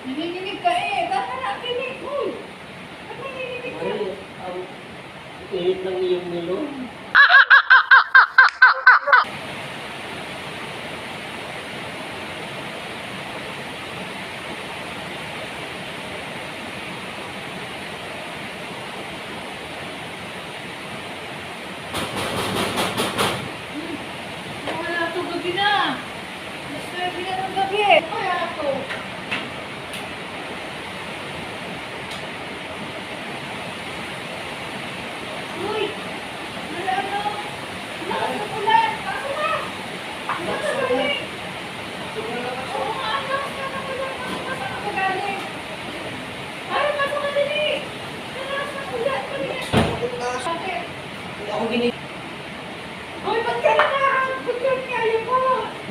Nanginginig ka eh. Baka nakinig. Uy! Ba't nanginginig ka? Mare, ang init ng iyong nilo. Wala ito gabi na. Mas gabi na ng gabi. Kaya ito. Uy! Wala ano? Lakas ng ulan. Pasok na! Lakas ng ulan. Oo nga, ang lakas na ng ulan. Pasok na, saan ka galing? Ay, pasok ka dali. Ang lakas ng ulan. Palingan. Bakit? Ako gini... Uy, ba't ka na na? Ba't ka kaya ko?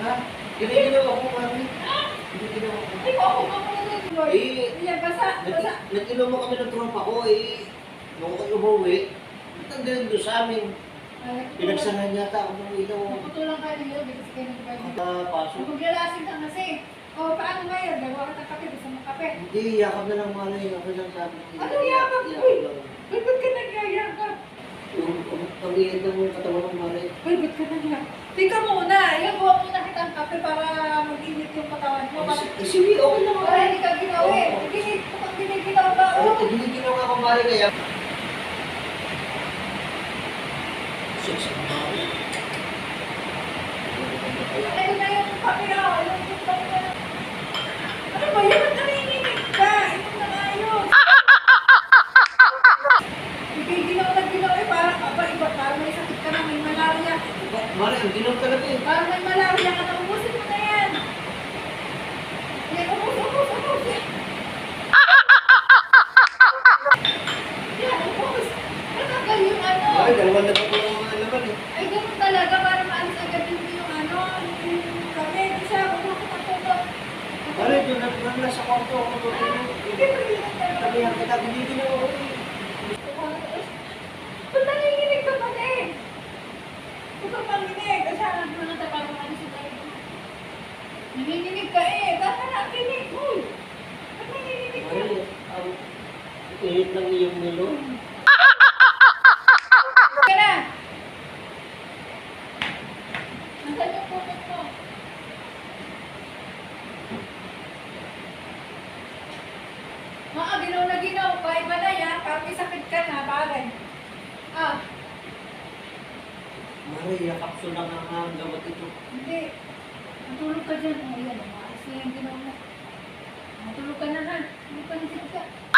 Ha? Giniginawa ko, mami. Ah! Giniginawa ko. Ay, ako ka muna doon, boy. Eh, Yan, basa, basa. Nag- Nag-inom mo kami ng tropa ko eh. Nung ako umuwi, nandun doon sa amin. Pinagsanan yata ako ng ilaw. Naputulan ka niyo, kasi kayo nagbayad. Nakapasok. Maglalasing ka kasi. O, paano ngayon? Dalawa ka ng kape, gusto mo kape? Hindi, yakap na lang malay. Ako lang sabi. Ano yakap? Uy! Uy, ba't ka nagyayakap? Pag-iinit mo yung katawan ng malay. Uy, ba't ka nagyayakap? Tingka muna, yung buha muna kitang kape para mag-init yung katawan mo. Eh, sige, okay lang. para hindi ka ginawi. Ginit, kapag giniginaw ba? Ay, Oh, giniginawa ko malay kaya. Parang. Parang may sakit ka na. May malaria. Mare, ang ginom talaga eh. Parang may malaria ka na. Ubusin mo na yan. Yan, ubus, ubus, ubus. Yan, Yan, ubus. Natanggal yung ano. Mare, dalawa na ba yung mga laman eh. Ay, ganun talaga para maalis agad yung yung ano, yung kami. Di siya, huwag mo katutok. Doon na sa kwarto ako tutulog. Hindi pa rin talaga. Sabi ang kita, giniginawa ko eh. Ba't nanginginig ka pa din? Huwag panginig. Kasi hanap mo na tayo para maalis yung tayo. Nanginginig ka eh. Baka nakinig. Uy! Ba't nanginginig ka? Mare, ang init ng iyong nilo. Mga ginaw na ginaw, paiba na yan, parang sakit ka na, bagay. Ah. Maria, kapsul lang ang ah, hanggang at ito. Hindi. Matulog ka dyan. Ayan, ah, maayos na yung ginaw mo. Matulog ka na ha. Hindi pa nisip ka.